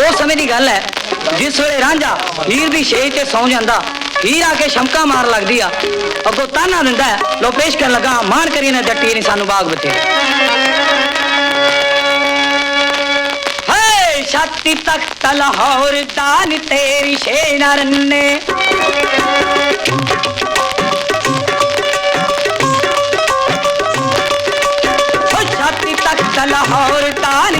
ਉਹ ਸਮੇਂ ਦੀ ਗੱਲ ਹੈ ਜਿਸ ਵੇਲੇ ਰਾਂਝਾ ਹੀਰ ਦੀ ਛੇਜ ਤੇ ਸੌਂ ਜਾਂਦਾ ਹੀਰ ਆ ਕੇ ਸ਼ਮਕਾ ਮਾਰ ਲੱਗਦੀ ਆ ਅੱਗੋਂ ਤਾਨਾ ਦਿੰਦਾ ਹੈ, ਲੋ ਪੇਸ਼ ਕਰਨ ਲੱਗਾ ਮਾਨ ਕਰੀ ਨੇ ਜੱਟੀ ਨੇ ਸਾਨੂੰ ਬਾਗ ਬਤੇ ਹੇ ਛਾਤੀ ਤਖਤ ਲਾਹੌਰ ਦਾਨ ਤੇਰੀ ਸ਼ੇਨਰ ਨੇ ਓ ਛਾਤੀ ਤਖਤ ਲਾਹੌਰ ਦਾਨ ਤੇਰੀ ਸ਼ੇਨਰ ਨੇ